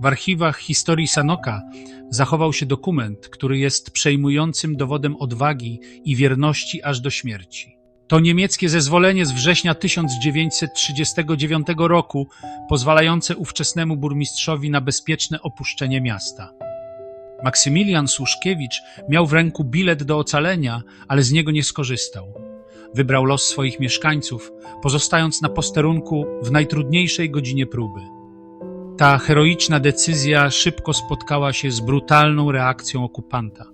W archiwach historii Sanoka zachował się dokument, który jest przejmującym dowodem odwagi i wierności aż do śmierci. To niemieckie zezwolenie z września 1939 roku, pozwalające ówczesnemu burmistrzowi na bezpieczne opuszczenie miasta. Maksymilian Słuszkiewicz miał w ręku bilet do ocalenia, ale z niego nie skorzystał. Wybrał los swoich mieszkańców, pozostając na posterunku w najtrudniejszej godzinie próby. Ta heroiczna decyzja szybko spotkała się z brutalną reakcją okupanta.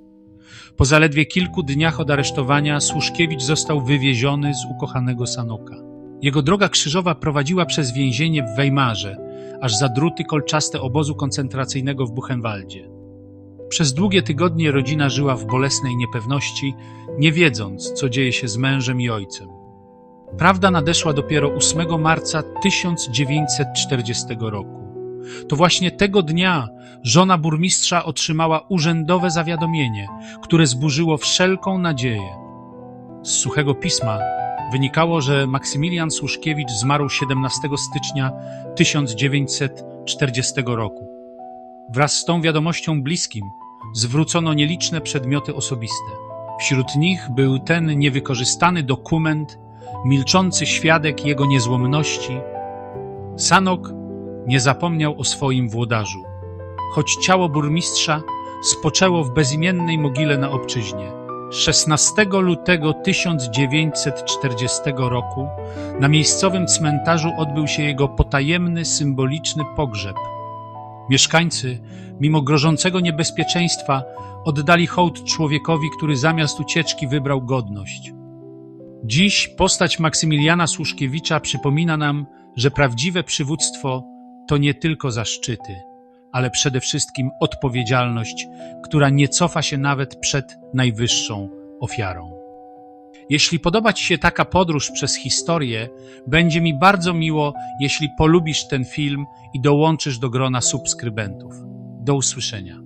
Po zaledwie kilku dniach od aresztowania Słuszkiewicz został wywieziony z ukochanego Sanoka. Jego droga krzyżowa prowadziła przez więzienie w Weimarze, aż za druty kolczaste obozu koncentracyjnego w Buchenwaldzie. Przez długie tygodnie rodzina żyła w bolesnej niepewności, nie wiedząc, co dzieje się z mężem i ojcem. Prawda nadeszła dopiero 8 marca 1940 roku. To właśnie tego dnia żona burmistrza otrzymała urzędowe zawiadomienie, które zburzyło wszelką nadzieję. Z suchego pisma wynikało, że Maksymilian Słuszkiewicz zmarł 17 stycznia 1940 roku. Wraz z tą wiadomością bliskim zwrócono nieliczne przedmioty osobiste. Wśród nich był ten niewykorzystany dokument, milczący świadek jego niezłomności. Sanok nie zapomniał o swoim włodarzu, choć ciało burmistrza spoczęło w bezimiennej mogile na obczyźnie. 16 lutego 1940 roku na miejscowym cmentarzu odbył się jego potajemny, symboliczny pogrzeb. Mieszkańcy, mimo grożącego niebezpieczeństwa, oddali hołd człowiekowi, który zamiast ucieczki wybrał godność. Dziś postać Maksymiliana Słuszkiewicza przypomina nam, że prawdziwe przywództwo to nie tylko zaszczyty, ale przede wszystkim odpowiedzialność, która nie cofa się nawet przed najwyższą ofiarą. Jeśli podoba Ci się taka podróż przez historię, będzie mi bardzo miło, jeśli polubisz ten film i dołączysz do grona subskrybentów. Do usłyszenia.